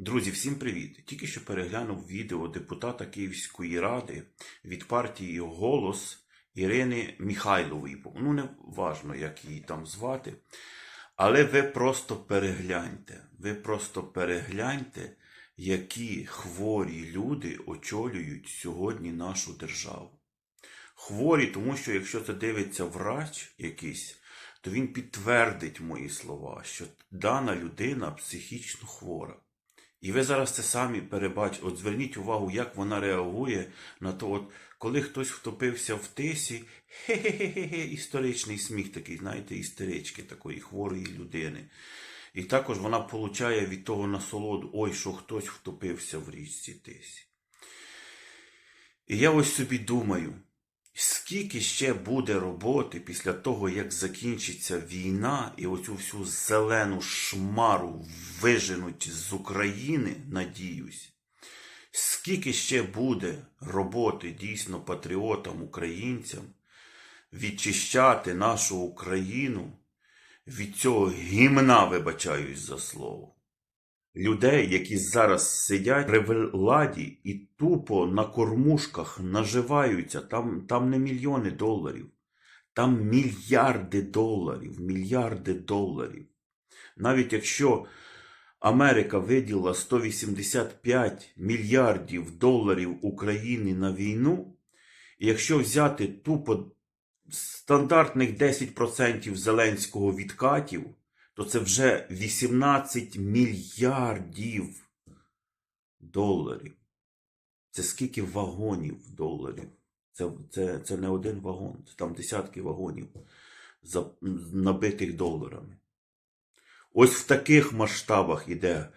Друзі, всім привіт! Тільки що переглянув відео депутата Київської ради від партії Голос Ірини Міхайлової. Ну, не важно, як її там звати. Але ви просто перегляньте. Ви просто перегляньте, які хворі люди очолюють сьогодні нашу державу. Хворі, тому що якщо це дивиться врач якийсь, то він підтвердить мої слова, що дана людина психічно хвора. І ви зараз це самі перебачите. От зверніть увагу, як вона реагує на то, от коли хтось втопився в тисі, хе-хе-хе, історичний сміх такий, знаєте, істерички такої хворої людини. І також вона получає від того насолоду, ой, що хтось втопився в річці тисі. І я ось собі думаю, скільки ще буде роботи після того, як закінчиться війна, і оцю всю зелену шмару виженуть з України, надіюсь, скільки ще буде роботи дійсно патріотам, українцям, відчищати нашу Україну від цього гімна, вибачаюсь за слово. Людей, які зараз сидять при владі і тупо на кормушках наживаються, там, там не мільйони доларів, там мільярди доларів, мільярди доларів. Навіть якщо Америка виділа 185 мільярдів доларів Україні на війну, і якщо взяти тупо стандартних 10% Зеленського відкатів, то це вже 18 мільярдів доларів. Це скільки вагонів доларів? Це, це, це не один вагон, це там десятки вагонів, набитих доларами. Ось в таких масштабах іде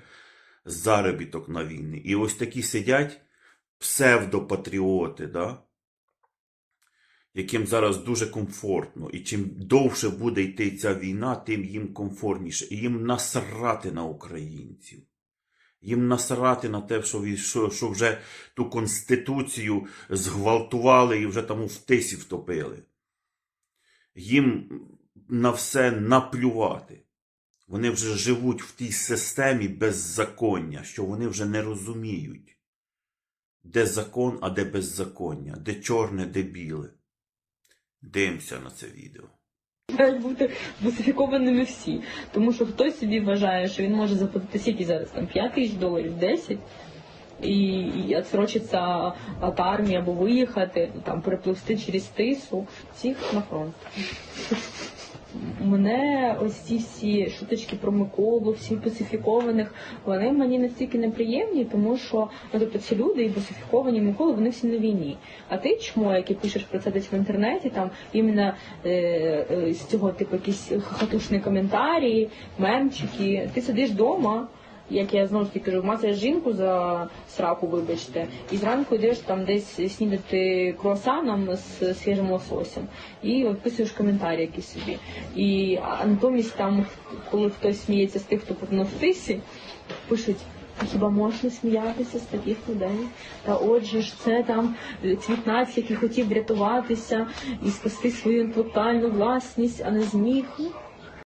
заробіток на війни. І ось такі сидять псевдопатріоти, да? Яким зараз дуже комфортно. І чим довше буде йти ця війна, тим їм комфортніше. І їм насрати на українців. Їм насрати на те, що, що, вже ту конституцію зґвалтували і вже там в тисі втопили. Їм на все наплювати. Вони вже живуть в тій системі беззаконня, що вони вже не розуміють, де закон, а де беззаконня, де чорне, де біле. Дивимося на це відео. мають бути бусифікованими всі. Тому що хтось собі вважає, що він може заплатити скільки зараз там 5 тисяч доларів, 10, і, і відсрочиться від армії або виїхати, там перепливсти через тису, всіх на фронт. Мене ось ці всі шуточки про Миколу, всі пасифікованих, вони мені настільки неприємні, тому що ну, тобто ці люди і бусифіковані Миколи, вони всі на війні. А ти чмо, який пишеш про це десь в інтернеті, там іменно е, е, з цього типу якісь хатушні коментарі, мемчики. Ти сидиш вдома, як я знову ж таки кажу, мацаєш жінку за сраку, вибачте, і зранку йдеш там десь снідати круасаном з свіжим лососем і вписуєш коментарі якісь собі. І а натомість там, коли хтось сміється з тих, хто потонув в тисі, пишуть. «А Хіба можна сміятися з таких людей? Та отже ж це там цвіт нації, який хотів врятуватися і спасти свою інтелектуальну власність, а не зміг.